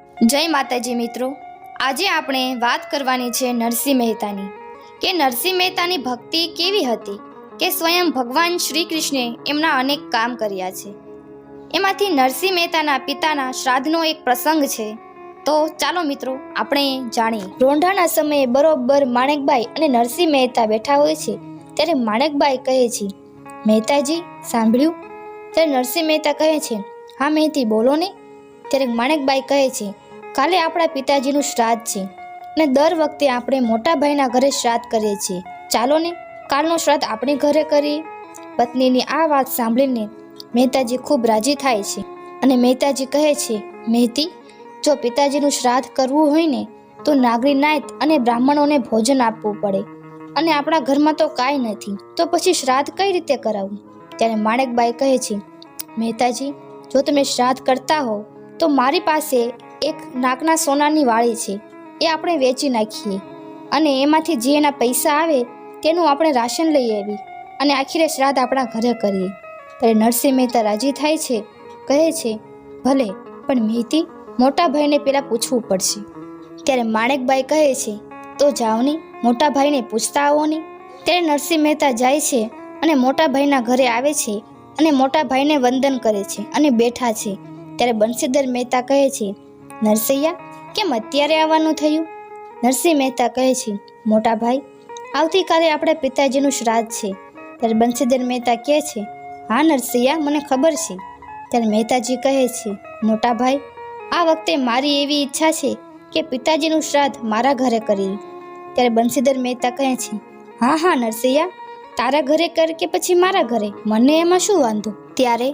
જય માતાજી મિત્રો. આજે આપણે વાત કરવાની છે નરસિંહ મહેતાની. કે નરસિંહ મહેતાની ભક્તિ કેવી હતી? કે સ્વયં ભગવાન શ્રી કૃષ્ણે એમના અનેક કામ કર્યા છે. એમાંથી નરસિંહ મહેતાના પિતાના શ્રાદ્ધનો એક પ્રસંગ છે. તો ચાલો મિત્રો, આપણે જાણીએ. રોંઢાના સમયે બરોબર માણેકબાઈ અને નરસિંહ મહેતા બેઠા હોય છે, ત્યારે માણેકબાઈ કહે છે, મહેતાજી, સાંભળ્યું? ત્યારે નરસિંહ મહેતા કહે છે, હા, મહેતી, બોલો ને. ત્યારે માણેકબાઈ કહે છે, કાલે આપણા પિતાજીનું શ્રાદ્ધ છે અને દર વખતે આપણે મોટા ભાઈના ઘરે શ્રાદ્ધ કરીએ છીએ. ચાલો ને, કાલનો શ્રાદ્ધ આપણે ઘરે કરીએ. પત્નીની આ વાત સાંભળીને મહેતાજી ખૂબ રાજી થાય છે અને મહેતાજી કહે છે, મહેતી, જો પિતાજીનું શ્રાદ્ધ કરવું હોય ને, તો નાગરી નાયત અને બ્રાહ્મણોને ભોજન આપવું પડે અને આપણા ઘરમાં તો કાંઈ નથી. તો પછી શ્રાદ્ધ કઈ રીતે કરાવવું ત્યારે માણેકબાઈ કહે છે, મહેતાજી, જો તમે શ્રાદ્ધ કરતા હો તો મારી પાસે એક નાકના સોનાની વાળી છે. એ આપણે વેચી નાખીએ. અને એમાંથી જે એના પૈસા આવે તેનું આપણે રાશન લઈ આવી અને આખીરે શ્રાદ્ધ આપણા ઘરે કરીએ. ત્યારે નરસિંહ મહેતા રાજી થાય છે. કહે છે, ભલે, પણ મહેતી મોટા ભાઈને પહેલાં પૂછવું પડશે. ત્યારે માણેકબાઈ કહે છે, તો જાવની મોટા ભાઈને પૂછતા આવો ને. ત્યારે નરસિંહ મહેતા જાય છે અને મોટા ભાઈના ઘરે આવે છે અને મોટા ભાઈને વંદન કરે છે અને બેઠા છે. ત્યારે બંસીધર મહેતા કહે છે, નરસૈયા, કેમ અત્યારે આવવાનું થયું? નરસિંહ મહેતા કહે છે, મોટા ભાઈ, આવતીકાલે આપણા પિતાજીનું શ્રાદ્ધ છે. ત્યારે બંસીધર મહેતા કહે છે, હા નરસૈયા, મને ખબર છે. ત્યારે મહેતાજી કહે છે, મોટા ભાઈ, આ વખતે મારી એવી ઈચ્છા છે કે પિતાજીનું શ્રાદ્ધ મારા ઘરે કરી ત્યારે બંસીધર મહેતા કહે છે, હા હા નરસૈયા, તારા ઘરે કર કે પછી મારા ઘરે? મને એમાં શું વાંધો? ત્યારે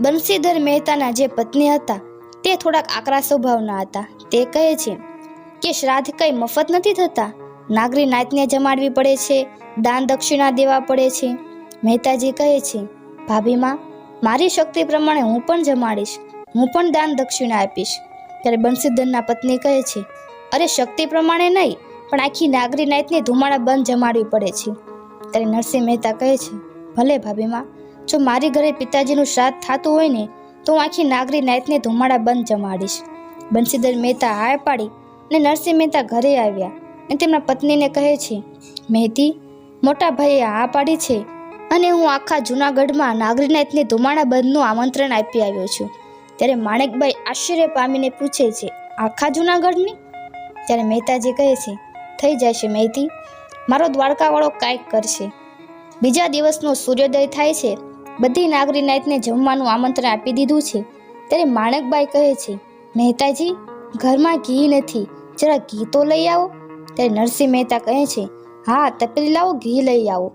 બંસીધર મહેતાના જે પત્ની હતા, તે થોડાક આકરા સ્વભાવના હતા. તે કહે છે કે શ્રાદ્ધ કંઈ મફત નથી થતા. નાગરી નાતને જમાડવી પડે છે, દાન દક્ષિણા દેવા પડે છે. મહેતાજી કહે છે ભાભીમાં મારી શક્તિ પ્રમાણે હું પણ જમાડીશ, હું પણ દાન દક્ષિણા આપીશ. ત્યારે બંસીધરના પત્ની કહે છે, અરે શક્તિ પ્રમાણે નહીં, પણ આખી નાગરી નાતને ધુમાડા બંધ જમાડવી પડે છે. ત્યારે નરસિંહ મહેતા કહે છે, ભલે ભાભીમાં જો મારી ઘરે પિતાજીનું શ્રાદ્ધ થતું હોય ને, તો હું આખી નાગરી નાયતને ધુમાડા બંધ જમાડીશ. બંસીધર મહેતા હાય પાડી અને નરસિંહ મહેતા ઘરે આવ્યા અને તેમના પત્નીને કહે છે, મહેતી, મોટા ભાઈએ હા પાડી છે અને હું આખા જૂનાગઢમાં નાગરી નાયતને ધુમાડા બંધનું આમંત્રણ આપી આવ્યો છું. ત્યારે માણેકભાઈ આશ્ચર્ય પામીને પૂછે છે, આખા જૂનાગઢની? ત્યારે મહેતાજી કહે છે, થઈ જશે મહેતી, મારો દ્વારકાવાળો કાંઈક કરશે. બીજા દિવસનો સૂર્યોદય થાય છે બધી નાગરી નાયતને જમવાનું આમંત્રણ આપી દીધું છે. ત્યારે માણકબાઈ કહે છે, મહેતાજી, ઘરમાં ઘી નથી. જરા ઘી તો લઈ આવો. ત્યારે નરસિંહ મહેતા કહે છે, હા, તપેલી લાવો, ઘી લઈ આવો.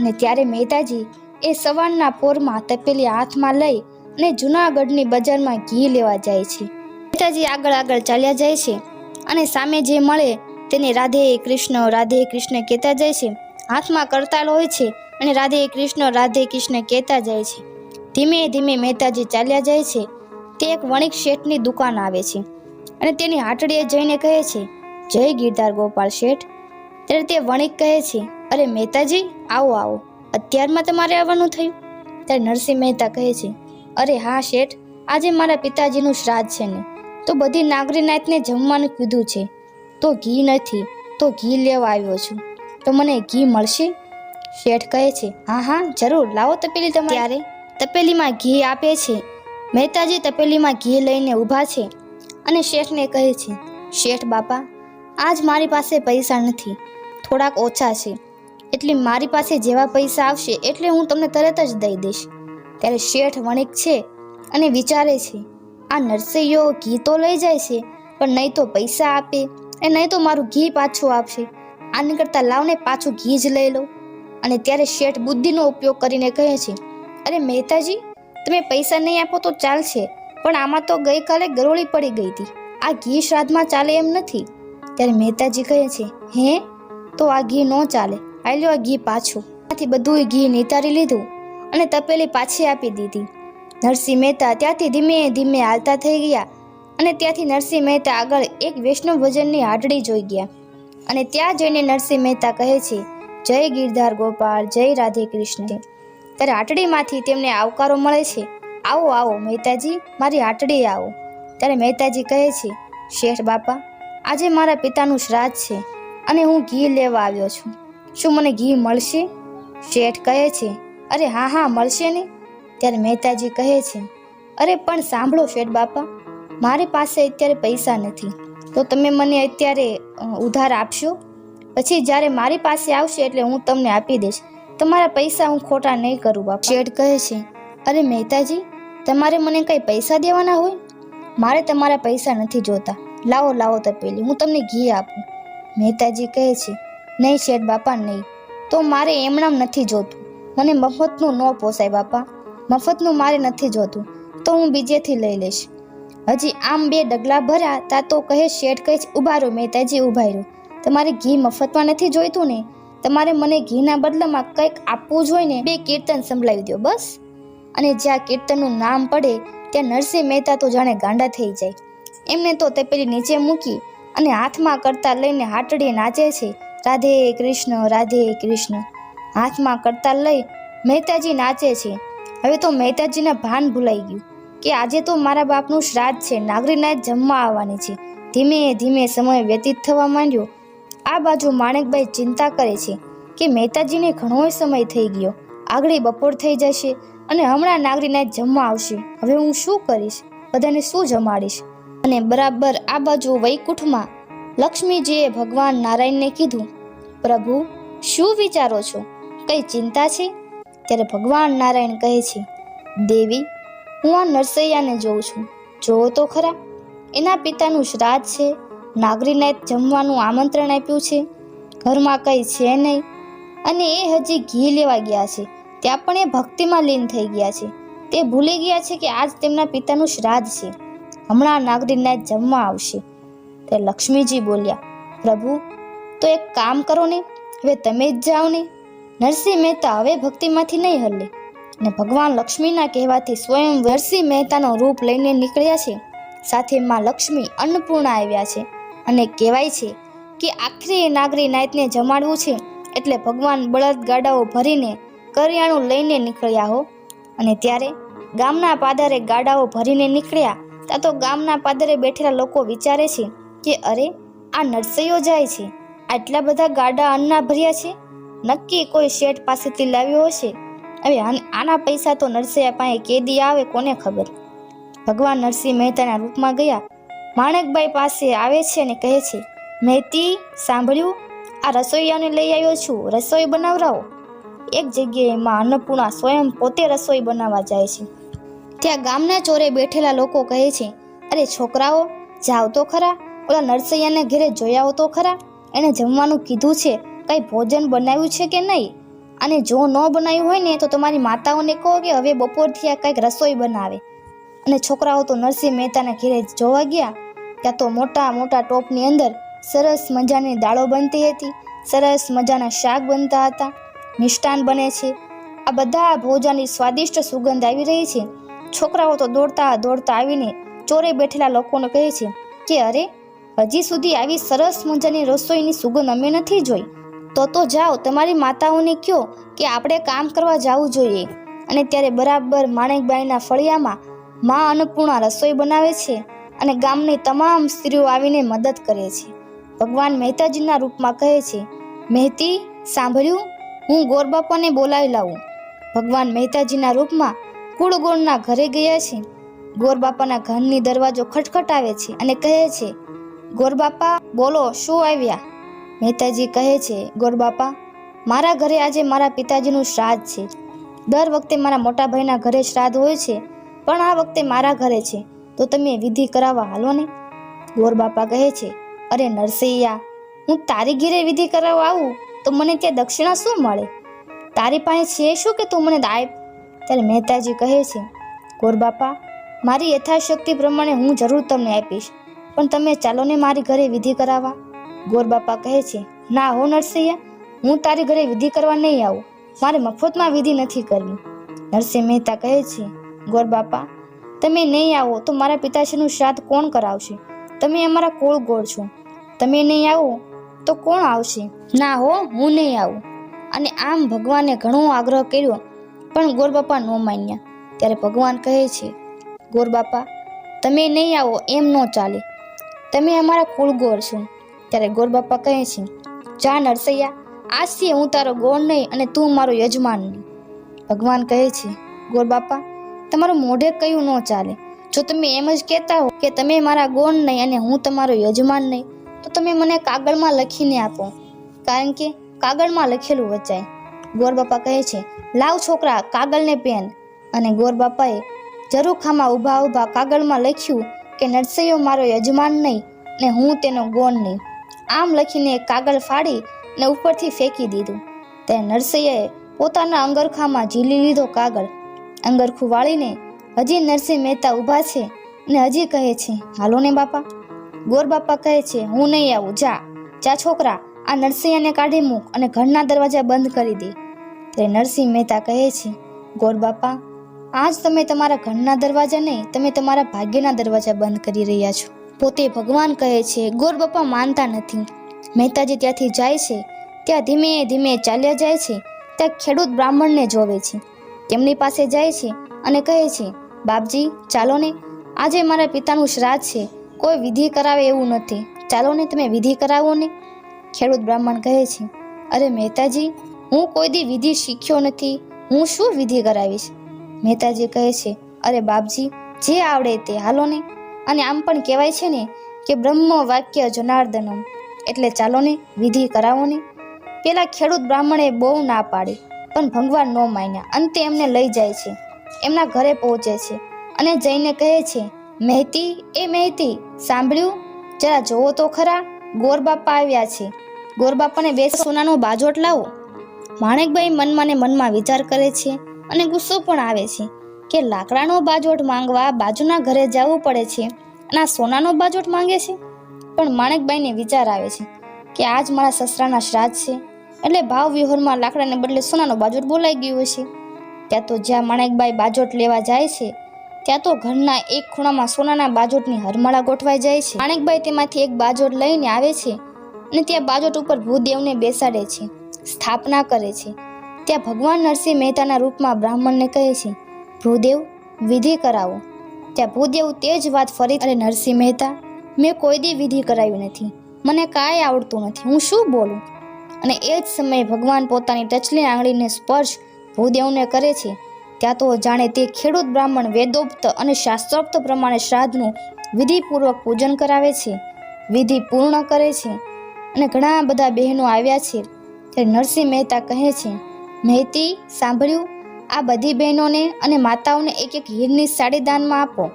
અને ત્યારે મહેતાજી એ સવારના પોરમાં તપેલી હાથમાં લઈ અને જૂનાગઢની બજારમાં ઘી લેવા જાય છે. મહેતાજી આગળ આગળ ચાલ્યા જાય છે અને સામે જે મળે તેને રાધે કૃષ્ણ રાધે કૃષ્ણ કહેતા જાય છે. હાથમાં કરતાલ હોય છે અને રાધે કૃષ્ણ રાધે કૃષ્ણ કહેતા જાય છે. ધીમે ધીમે મહેતાજી ચાલ્યા જાય છે. તે એક વણિક શેઠની દુકાન આવે છે અને તેની હાટડીએ જઈને કહે છે, જય ગીરધાર ગોપાલ શેઠ. ત્યારે તે વણિક કહે છે, અરે મહેતાજી, આવો આવો. અત્યારમાં તમારે આવવાનું થયું. ત્યારે નરસિંહ મહેતા કહે છે, અરે હા શેઠ, આજે મારા પિતાજીનું શ્રાદ્ધ છે ને. તો બધી નાગરી જમવાનું કીધું છે. તો ઘી નથી, તો ઘી લેવા આવ્યો છું. તો મને ઘી મળશે? શેઠ કહે છે, હા હા, જરૂર, લાવો તપેલી તમે ત્યારે તપેલીમાં ઘી આપે છે. મહેતાજી તપેલીમાં ઘી લઈને ઊભા છે અને શેઠને કહે છે, શેઠ બાપા, આજ મારી પાસે પૈસા નથી, થોડાક ઓછા છે. એટલે મારી પાસે જેવા પૈસા આવશે એટલે હું તમને તરત જ દઈ દઈશ. ત્યારે શેઠ વણિક છે અને વિચારે છે, આ નરસૈયો ઘી તો લઈ જાય છે, પણ નહીં તો પૈસા આપે, એ નહીં તો મારું ઘી પાછું આપશે. આની કરતાં લાવને પાછું ઘી જ લઈ લો. અને ત્યારે શેઠ બુદ્ધિનો ઉપયોગ કરીને કહે છે, અરે મહેતાજી, તમે પૈસા નહીં આપો તો ચાલશે, પણ આમાં તો ગઈકાલે ગરોળી પડી ગઈ હતી. આ ઘી શ્રાદ્ધમાં ચાલે એમ નથી. ત્યારે મહેતાજી કહે છે, હે? તો આ ઘી ન ચાલે. લ્યો આ ઘી પાછું. ત્યાંથી બધું ઘી નિતારી લીધું અને તપેલી પાછી આપી દીધી. નરસિંહ મહેતા ત્યાંથી ધીમે ધીમે હાલતા થઈ ગયા અને ત્યાંથી નરસિંહ મહેતા આગળ એક વૈષ્ણવ ભજનની હાટડી જોઈ ગયા. અને ત્યાં જઈને નરસિંહ મહેતા કહે છે જય ગિરધાર ગોપાલ, જય રાધે કૃષ્ણ. ત્યારે હાટડીમાંથી તેમને આવકારો મળે છે. આવો આવો, મહેતાજી, મારી હાટડીએ આવો. ત્યારે મહેતાજી કહે છે, શેઠ બાપા, આજે મારા પિતાનું શ્રાદ્ધ છે અને હું ઘી લેવા આવ્યો છું. શું મને ઘી મળશે? શેઠ કહે છે, અરે હા હા, મળશે ને. ત્યારે મહેતાજી કહે છે, અરે પણ સાંભળો શેઠ બાપા, મારી પાસે અત્યારે પૈસા નથી. તો તમે મને અત્યારે ઉધાર આપશો? પછી જ્યારે મારી પાસે આવશે એટલે હું તમને આપી દઈશ. તમારા પૈસા હું ખોટા નહીં કરું, બાપા. શેઠ કહે છે, અરે મહેતાજી, તમારે મને કંઈ પૈસા દેવાના હોય? મારે તમારા પૈસા નથી જોતા. લાવો લાવો તપેલી, હું તમને ઘી આપું. મહેતાજી કહે છે, નહીં શેઠ બાપા, નહીં. તો મારે એમણામ નથી જોતું. મને મફતનું ન પોસાય, બાપા. મફતનું મારે નથી જોતું. તો હું બીજેથી લઈ લઈશ. હજી આમ બે ડગલા ભર્યા, તા તો કહે, શેઠ કહે છે ઊભા રહો, મહેતાજી, ઊભા રહ્યો તમારે ઘી મફતમાં નથી જોઈતું ને, તમારે મને ઘીના બદલામાં કંઈક આપવું જોઈએ ને બે કીર્તન સંભળાવી દો બસ. અને જ્યાં કીર્તનનું નામ પડે, ત્યાં નરસિંહ મહેતા તો જાણે ગાંડા થઈ જાય. એમને તો તે પેલી નીચે મૂકી અને હાથમાં કરતા લઈને હાટડીએ નાચે છે, રાધે કૃષ્ણ રાધે કૃષ્ણ. હાથમાં કરતા લઈ મહેતાજી નાચે છે. હવે તો મહેતાજીના ભાન ભૂલાઈ ગયું કે આજે તો મારા બાપનું શ્રાદ્ધ છે નાગરીના જમવા આવવાની છે. ધીમે ધીમે સમય વ્યતીત થવા માંડ્યો આ બાજુ માણેકભાઈ ચિંતા કરે છે કે મહેતાજીને ઘણો સમય થઈ ગયો. આગળ બપોર થઈ જશે અને હમણાં નાગરીને જમવા આવશે. હવે હું શું કરીશ? બધાને શું જમાડીશ? અને બરાબર આ બાજુ વૈકુંઠમાં લક્ષ્મીજીએ ભગવાન નારાયણને કીધું, પ્રભુ, શું વિચારો છો? કઈ ચિંતા છે? ત્યારે ભગવાન નારાયણ કહે છે, દેવી, હું આ નરસૈયાને જોઉં છું. જોવો તો ખરા. એના પિતાનું શ્રાદ્ધ છે. નાગરીને જમવાનું આમંત્રણ આપ્યું છે. ઘરમાં કંઈ છે નહીં અને એ હજી ઘી લેવા ગયા છે. ત્યાં પણ એ ભક્તિમાં લીન થઈ ગયા છે. તે ભૂલી ગયા છે કે આજ તેમના પિતાનું શ્રાદ્ધ છે. હમણાં નાગરીને જમવા આવશે. તે લક્ષ્મીજી બોલ્યા, પ્રભુ, તો એક કામ કરો ને, હવે તમે જ જાઓ ને. નરસિંહ મહેતા હવે ભક્તિમાંથી નહીં હલે. ને ભગવાન લક્ષ્મીના કહેવાથી સ્વયં નરસિંહ મહેતાનો રૂપ લઈને નીકળ્યા છે. સાથે માં લક્ષ્મી અન્નપૂર્ણા આવ્યા છે. અને કહેવાય છે કે આખરી નાગરી નાયતને જમાડવું છે એટલે ભગવાન બળદ ગાડાઓ ભરીને કરિયાણું લઈને નીકળ્યા હો. અને ત્યારે ગામના પાદરે ગાડાઓ ભરીને નીકળ્યા ત્યાં તો ગામના પાદરે બેઠેલા લોકો વિચારે છે કે અરે, આ નરસૈયો જાય છે. આટલા બધા ગાડા અન્ના ભર્યા છે? નક્કી કોઈ શેઠ પાસેથી લાવ્યો હશે? હવે આના પૈસા તો નરસૈયા પાસે કેદી આવે કોને ખબર? ભગવાન નરસિંહ મહેતાના રૂપમાં ગયા માણેકબાઈ પાસે આવે છે અને કહે છે મહેતી સાંભળ્યું? આ રસોઈયાને લઈ આવ્યો છું. રસોઈ બનાવરાવો એક જગ્યાએ માં અન્નપૂર્ણા સ્વયં પોતે રસોઈ બનાવવા જાય છે. ત્યાં ગામના ચોરે બેઠેલા લોકો કહે છે, અરે છોકરાઓ, જાઓ તો ખરા. ઓલા નરસૈયાના ઘરે જોયા તો ખરા. એણે જમવાનું કીધું છે, કંઈ ભોજન બનાવ્યું છે કે નહીં? અને જો ન બનાવ્યું હોય ને, તો તમારી માતાઓને કહો કે હવે બપોરથી આ કંઈક રસોઈ બનાવે. અને છોકરાઓ તો નરસિંહ મહેતાના ઘેરે જોવા ગયા. ત્યાં તો મોટા મોટા ટોપની અંદર સરસ મજાની દાળો બનતી હતી. સરસ મજાના શાક બનતા હતા. મિષ્ટાન બને છે. આ બધા ભોજનની સ્વાદિષ્ટ સુગંધ આવી રહી છે. છોકરાઓ તો દોડતા દોડતા આવીને ચોરે બેઠેલા લોકોને કહે છે કે, અરે, હજી સુધી આવી સરસ મજાની રસોઈની સુગંધ અમે નથી જોઈ. તો તો જાઓ, તમારી માતાઓને કહો કે આપણે કામ કરવા જવું જોઈએ. અને ત્યારે બરાબર માણેકબાઈના ફળિયામાં મા અન્નપૂર્ણા રસોઈ બનાવે છે અને ગામની તમામ સ્ત્રીઓ આવીને મદદ કરે છે. ભગવાન મહેતાજીના રૂપમાં કહે છે, મહેતી, સાંભળ્યું? હું ગોરબાપાને બોલાવી લાવું. ભગવાન મહેતાજીના રૂપમાં કુળગોળના ઘરે ગયા છે. ગોરબાપાના ઘરની દરવાજો ખટખટાવે છે અને કહે છે ગોરબાપા બોલો, શું આવ્યા? મહેતાજી કહે છે ગોરબાપા મારા ઘરે આજે મારા પિતાજીનું શ્રાદ્ધ છે. દર વખતે મારા મોટા ભાઈના ઘરે શ્રાદ્ધ હોય છે પણ આ વખતે મારા ઘરે છે. તો તમે વિધિ કરાવવા હાલો ને? ગોરબાપા કહે છે, અરે નરસૈયા હું તારી ઘેરે વિધિ કરાવવા આવું? તો મને ત્યાં દક્ષિણા શું મળે? તારી પાસે છે શું કે તું મને દાય ત્યારે મહેતાજી કહે છે ગોરબાપા મારી યથાશક્તિ પ્રમાણે હું જરૂર તમને આપીશ. પણ તમે ચાલો ને મારી ઘરે વિધિ કરાવવા. ગોરબાપા કહે છે, ના હો નરસૈયા હું તારી ઘરે વિધિ કરવા નહીં આવું. મારે મફતમાં વિધિ નથી કરવી. નરસિંહ મહેતા કહે છે ગોરબાપા તમે નહીં આવો તો મારા પિતાશ્રીનું શ્રાદ્ધ કોણ કરાવશે? તમે અમારા કોળ ગોળ છો. તમે નહીં આવો તો કોણ આવશે? ના હો, હું નહીં આવું. અને આમ ભગવાને ઘણો આગ્રહ કર્યો, પણ ગોરબાપા ન માન્યા. ત્યારે ભગવાન કહે છે ગોરબાપા તમે નહીં આવો એમ ન ચાલે. તમે અમારા કુળગોર છો. ત્યારે ગોરબાપા કહે છે, જા નરસૈયા, આજથી હું તારો ગોળ નહીં અને તું મારો યજમાન નહીં. ભગવાન કહે છે ગોરબાપા તમારું મોઢે કયું ન ચાલે? જો તમે એમ જ કહેતા હો કે તમે મારા ગોણ નહીં અને હું તમારો યજમાન નહીં, તો તમે મને કાગળમાં લખીને આપો. કારણ કે કાગળમાં લખેલું વચાય. ગોરબાપા કહે છે, લાવ છોકરા કાગળને પેન. અને ગોરબાપાએ જરૂખામાં ઊભા ઊભા કાગળમાં લખ્યું કે નરસૈયો મારો યજમાન નહીં ને હું તેનો ગોણ નહીં. આમ લખીને કાગળ ફાડી ને ઉપરથી ફેંકી દીધું. ત્યારે નરસૈયાએ પોતાના અંગરખામાં ઝીલી લીધો કાગળ અંગરખું વાળીને હજી નરસિંહ મહેતા ઊભા છે ને હજી કહે છે, હાલો ને બાપા. ગોર બાપા કહે છે, હું નહીં આવું, જા. જા છોકરા, આ નરસિંહને કાઢી મૂક અને ઘરના દરવાજા બંધ કરી દે. ત્યારે નરસિંહ મહેતા કહે છે, ગોર બાપા, આજ તમે તમારા ઘરના દરવાજા નહીં તમે તમારા ભાગ્યના દરવાજા બંધ કરી રહ્યા છો. પોતે ભગવાન કહે છે, ગોર બાપા માનતા નથી. મહેતાજી ત્યાંથી જાય છે, ત્યાં ધીમે ધીમે ચાલ્યા જાય છે, ત્યાં ખેડૂત બ્રાહ્મણને જોવે છે. તેમની પાસે જાય છે અને કહે છે, બાપજી, ચાલો ને, આજે મારા પિતાનું શ્રાદ્ધ છે. કોઈ વિધિ કરાવે એવું નથી. ચાલો ને, તમે વિધિ કરાવો ને. ખેડૂત બ્રાહ્મણ કહે છે, અરે મહેતાજી, હું કોઈ દી વિધિ શીખ્યો નથી. હું શું વિધિ કરાવીશ? મહેતાજી કહે છે, અરે બાપજી, જે આવડે તે હાલો ને. અને આમ પણ કહેવાય છે ને કે બ્રહ્મ વાક્ય જનાર્દનમ. એટલે ચાલો ને, વિધિ કરાવો ને. પેલા ખેડૂત બ્રાહ્મણે બહુ ના પાડી. પણ ભગવાન ન માન્યા. અંતે એમને લઈ જાય છે. એમના ઘરે પહોંચે છે અને જઈને કહે છે, મહેતી, એ મહેતી, સાંભળ્યું? જરા જોવો તો ખરા, ગોરબાપા આવ્યા છે. ગોરબાપાને બે સોનાનો બાજોટ લાવો. માણેકભાઈ મનમાં મનમાં વિચાર કરે છે અને ગુસ્સો પણ આવે છે કે લાકડાનો બાજોટ માંગવા બાજુના ઘરે જવું પડે છે અને આ સોનાનો બાજોટ માંગે છે? પણ માણેકબાઈને વિચાર આવે છે કે આજ મારા સસરાના શ્રાદ્ધ છે. એટલે ભાવ વિહોરમાં લાકડાને બદલે સોનાનો બાજોટ બોલાઈ ગયો હશે. ત્યાં તો જ્યાં માણેકબાઈ બાજોટ લેવા જાય છે, ત્યાં તો ઘરના એક ખૂણામાં સોનાના બાજોટની હરમાળા ગોઠવાઈ જાય છે. માણેકબાઈ તેમાંથી એક બાજોટ લઈને આવે છે અને ત્યાં બાજોટ ઉપર ભૂદેવને બેસાડે છે, સ્થાપના કરે છે. ત્યાં ભગવાન નરસિંહ મહેતાના રૂપમાં બ્રાહ્મણને કહે છે, ભૂદેવ, વિધિ કરાવો. ત્યાં ભૂદેવ તે જ વાત ફરી અરે નરસિંહ મહેતા, મેં કોઈ દી વિધિ કરાવી નથી. મને કાંઈ આવડતું નથી. હું શું બોલું? અને એ જ સમયે ભગવાન પોતાની ટચલી આંગળીને સ્પર્શ ભૂદેવને કરે છે. ત્યાં તો જાણે તે ખેડૂત બ્રાહ્મણ વેદોક્ત અને શાસ્ત્રોક્ત પ્રમાણે શ્રાદ્ધનું વિધિપૂર્વક પૂજન કરાવે છે. વિધિ પૂર્ણ કરે છે. અને ઘણા બધા બહેનો આવ્યા છે. ત્યારે નરસિંહ મહેતા કહે છે, મહેતી, સાંભળ્યું? આ બધી બહેનોને અને માતાઓને એક એક હીરની સાડી દાનમાં આપો.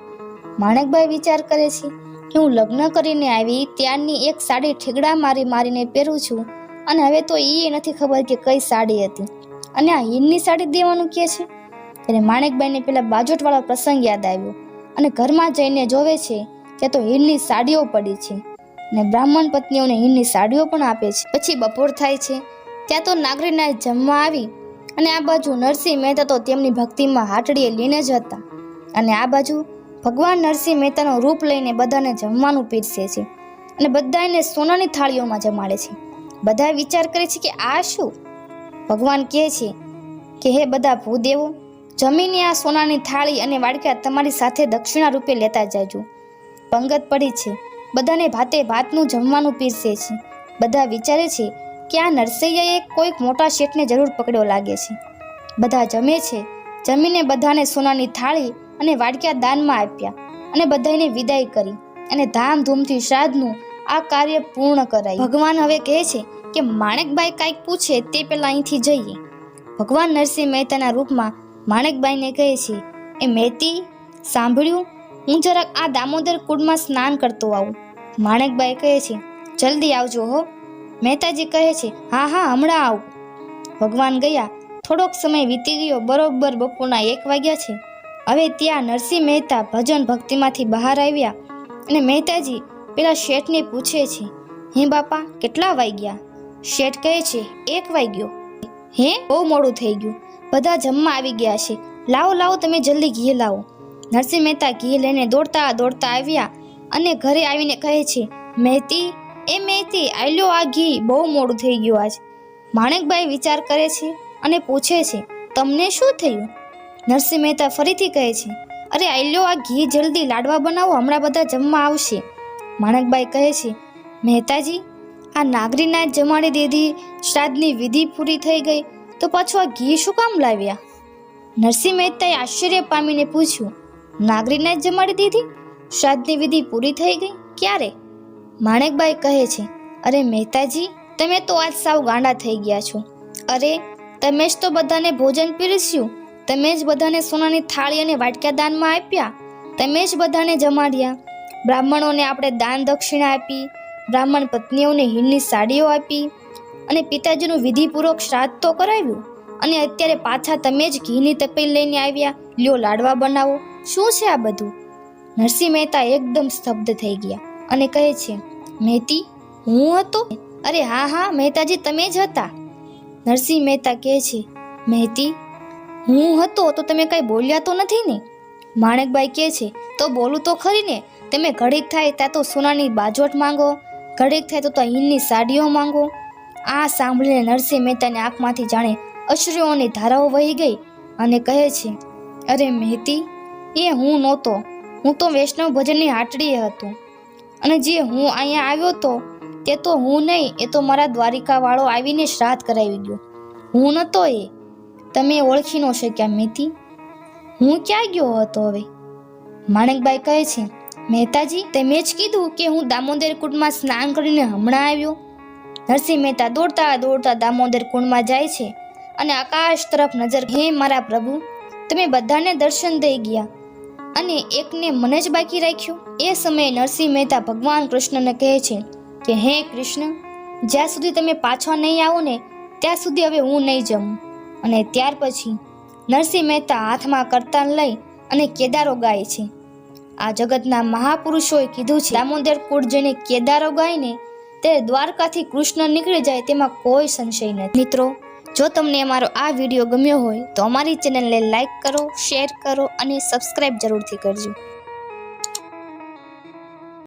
માણેકભાઈ વિચાર કરે છે, કે હું લગ્ન કરીને આવી ત્યારની એક સાડી ઠેગડા મારી મારીને પહેરું છું. અને હવે તો એ નથી ખબર કે કઈ સાડી હતી. અને આ હીરની સાડી દેવાનું કે છે? ત્યારે માણેકબાઈને પેલા બાજોટવાળો પ્રસંગ યાદ આવ્યો અને ઘરમાં જઈને જોવે છે કે તો હીરની સાડીઓ પડી છે અને બ્રાહ્મણ પત્નીઓને હીરની સાડીઓ પણ આપે છે. પછી બપોર થાય છે, ત્યાં તો નાગરીના જમવા આવી અને આ બાજુ નરસિંહ મહેતા તો તેમની ભક્તિમાં હાટડીએ લઈને જ હતા. અને આ બાજુ ભગવાન નરસિંહ મહેતાનું રૂપ લઈને બધાને જમવાનું પીરસે છે અને બધાને સોનાની થાળીઓમાં જમાડે છે. બધા વિચાર કરે છે કે આ શું? ભગવાન કહે છે કે, હે બધા ભૂદેવો, જમીને આ સોનાની થાળી અને વાડકા તમારી સાથે દક્ષિણા રૂપે લેતા જાજો. પંગત પડી છે. બધાને ભાતે ભાતનું જમવાનું પીરસે છે. બધા વિચારે છે કે આ નરસૈયાએ કોઈક મોટા શેઠને જરૂર પકડ્યો લાગે છે. બધા જમે છે. જમીને બધાને સોનાની થાળી અને વાડક્યા દાનમાં આપ્યા અને બધાને વિદાય કરી અને ધામધૂમથી શ્રાદ્ધનું આ કાર્ય પૂર્ણ કરાયું. ભગવાન હવે કહે છે કે માણેકબાઈ કાંઈક પૂછે તે પહેલાં અહીંથી જઈએ. ભગવાન નરસિંહ મહેતાના રૂપમાં માણેકબાઈને કહે છે, એ મહેતી, સાંભળ્યું? હું જરાક આ દામોદર કુંડમાં સ્નાન કરતો આવું. માણેકબાઈ કહે છે, જલ્દી આવજો હો. મહેતાજી કહે છે, હા હા, હમણાં આવું. ભગવાન ગયા. થોડોક સમય વીતી ગયો, બરોબર બપોરના એક વાગ્યા છે. હવે ત્યાં નરસિંહ મહેતા ભજન ભક્તિમાંથી બહાર આવ્યા અને મહેતાજી પેલા શેઠને પૂછે છે, હે બાપા, કેટલા વાગ્યા શેઠ કહે છે, એક વાગ્યો હે? બહુ મોડું થઈ ગયું. બધા જમવા આવી ગયા છે. લાવો લાવો, તમે જલ્દી ઘી લાવો. નરસિંહ મહેતા ઘી લઈને દોડતા દોડતા આવ્યા અને ઘરે આવીને કહે છે, મહેતી, એ મહેતી, આલ્યો આ ઘી. બહુ મોડું થઈ ગયું આજ. માણેકભાઈ વિચાર કરે છે અને પૂછે છે, તમને શું થયું? નરસિંહ મહેતા ફરીથી કહે છે, અરે, આલ્યો આ ઘી જલ્દી લાડવા બનાવો. હમણાં બધા જમવા આવશે. માણકબાઈ કહે છે, મહેતાજી, આ નાગરીના જમાડી દીધી શ્રાદ્ધની વિધિ પૂરી થઈ ગઈ, તો પાછું આ ઘી શું કામ લાવ્યા? નરસિંહ મહેતાએ આશ્ચર્ય પામીને પૂછ્યું, નાગરીને જ જમાડી દીધી? શ્રાદ્ધની વિધિ પૂરી થઈ ગઈ? ક્યારે? માણેકબાઈ કહે છે, અરે મહેતાજી, તમે તો આજ સાવ ગાંડા થઈ ગયા છો. અરે, તમે જ તો બધાને ભોજન પીરસ્યું. તમે જ બધાને સોનાની થાળી અને વાટક્યા દાનમાં આપ્યા. તમે જ બધાને જમાડ્યા. બ્રાહ્મણોને આપણે દાન દક્ષિણા આપી, બ્રાહ્મણ પત્નીઓને હીણની સાડીઓ આપી અને પિતાજીનું વિધિપૂર્વક શ્રાદ્ધ તો કરાવ્યું. અને અત્યારે પાછા તમે જ ઘીની તપેલ લઈને આવ્યા. લ્યો લાડવા બનાવો. શું છે આ બધું? નરસિંહ મહેતા એકદમ સ્તબ્ધ થઈ ગયા અને કહે છે, મહેતી, હું હતો? અરે હા હા, મહેતાજી, તમે જ હતા. નરસિંહ મહેતા કહે છે, મહેતી, હું હતો તો તમે કઈ બોલ્યા તો નથી ને? માણેકભાઈ કહે છે, તો બોલું તો ખરી ને? તમે ઘડીક થાય ત્યાં તો સોનાની બાજોટ માંગો, ઘડીક થાય તો તો હીનની સાડીઓ માંગો. આ સાંભળીને નરસિંહ મહેતાની આંખમાંથી જાણે અશ્રુઓની ધારાઓ વહી ગઈ અને કહે છે, અરે મહેતી, એ હું નહોતો. હું તો વૈષ્ણવ ભજનની હાટડીએ હતો. અને જે હું અહીંયા આવ્યો તો, તે તો હું નહીં, એ તો મારા દ્વારિકાવાળો આવીને શ્રાદ્ધ કરાવી ગયો. હું નહોતો એ. તમે ઓળખી ન શક્યા મહેતી. હું ક્યાં ગયો હતો હવે? માણેકબાઈ કહે છે મહેતાજી, તમે જ કીધું કે હું દામોદર કુંડમાં સ્નાન કરીને હમણાં આવ્યો. નરસિંહ મહેતા દોડતા દોડતા દામોદર કુંડમાં જાય છે અને આકાશ તરફ નજર હે મારા પ્રભુ, તમે બધાને દર્શન દઈ ગયા અને એકને મને જ બાકી રાખ્યું. એ સમયે નરસિંહ મહેતા ભગવાન કૃષ્ણને કહે છે કે, હે કૃષ્ણ, જ્યાં સુધી તમે પાછા નહીં આવો ને, ત્યાં સુધી હવે હું નહીં જમું. અને ત્યાર પછી નરસિંહ મહેતા હાથમાં કરતાન લઈ અને કેદારો ગાય છે. આ જગતના મહાપુરુષોએ કીધું છે, દામોદર કુળ જેને કેદારો ગાયને, તે દ્વારકાથી કૃષ્ણ નીકળી જાય તેમાં કોઈ સંશય નથી. મિત્રો, જો તમને અમારો આ વીડિયો ગમ્યો હોય તો અમારી ચેનલને લાઇક કરો, શેર કરો અને સબસ્ક્રાઈબ જરૂરથી કરજો.